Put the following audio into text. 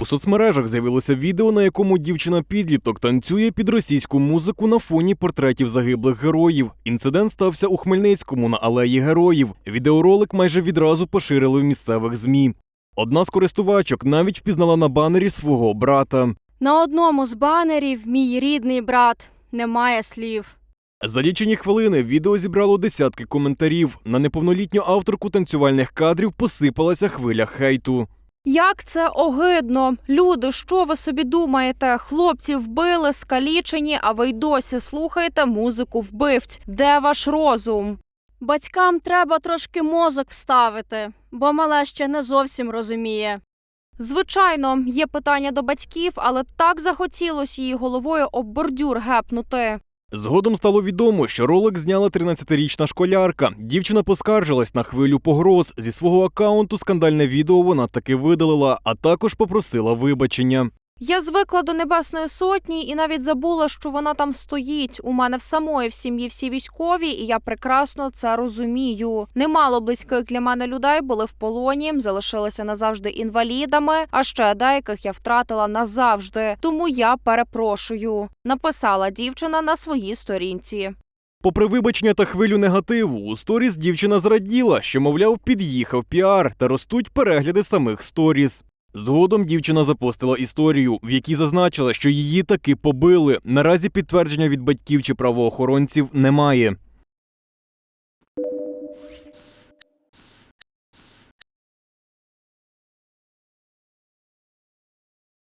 У соцмережах з'явилося відео, на якому дівчина-підліток танцює під російську музику на фоні портретів загиблих героїв. Інцидент стався у Хмельницькому на алеї героїв. Відеоролик майже відразу поширили в місцевих змі. Одна з користувачок навіть впізнала на банері свого брата. На одному з банерів мій рідний брат. Немає слів. За лічені хвилини відео зібрало десятки коментарів. На неповнолітню авторку танцювальних кадрів посипалася хвиля хейту. Як це огидно. Люди, що ви собі думаєте? Хлопці вбили, скалічені, а ви й досі слухаєте музику вбивць. Де ваш розум? Батькам треба трошки мозок вставити, бо мале ще не зовсім розуміє. Звичайно, є питання до батьків, але так захотілося її головою об бордюр гепнути. Згодом стало відомо, що ролик зняла 13-річна школярка. Дівчина поскаржилась на хвилю погроз. Зі свого акаунту скандальне відео вона таки видалила, а також попросила вибачення. Я звикла до Небесної Сотні і навіть забула, що вона там стоїть. У мене в самої в сім'ї всі військові, і я прекрасно це розумію. Немало близьких для мене людей були в полоні, залишилися назавжди інвалідами, а ще деяких я втратила назавжди. Тому я перепрошую. Написала дівчина на своїй сторінці. Попри вибачення та хвилю негативу, у сторіс дівчина зраділа, що, мовляв, під'їхав піар та ростуть перегляди самих сторіс. Згодом дівчина запостила історію, в якій зазначила, що її таки побили. Наразі підтвердження від батьків чи правоохоронців немає.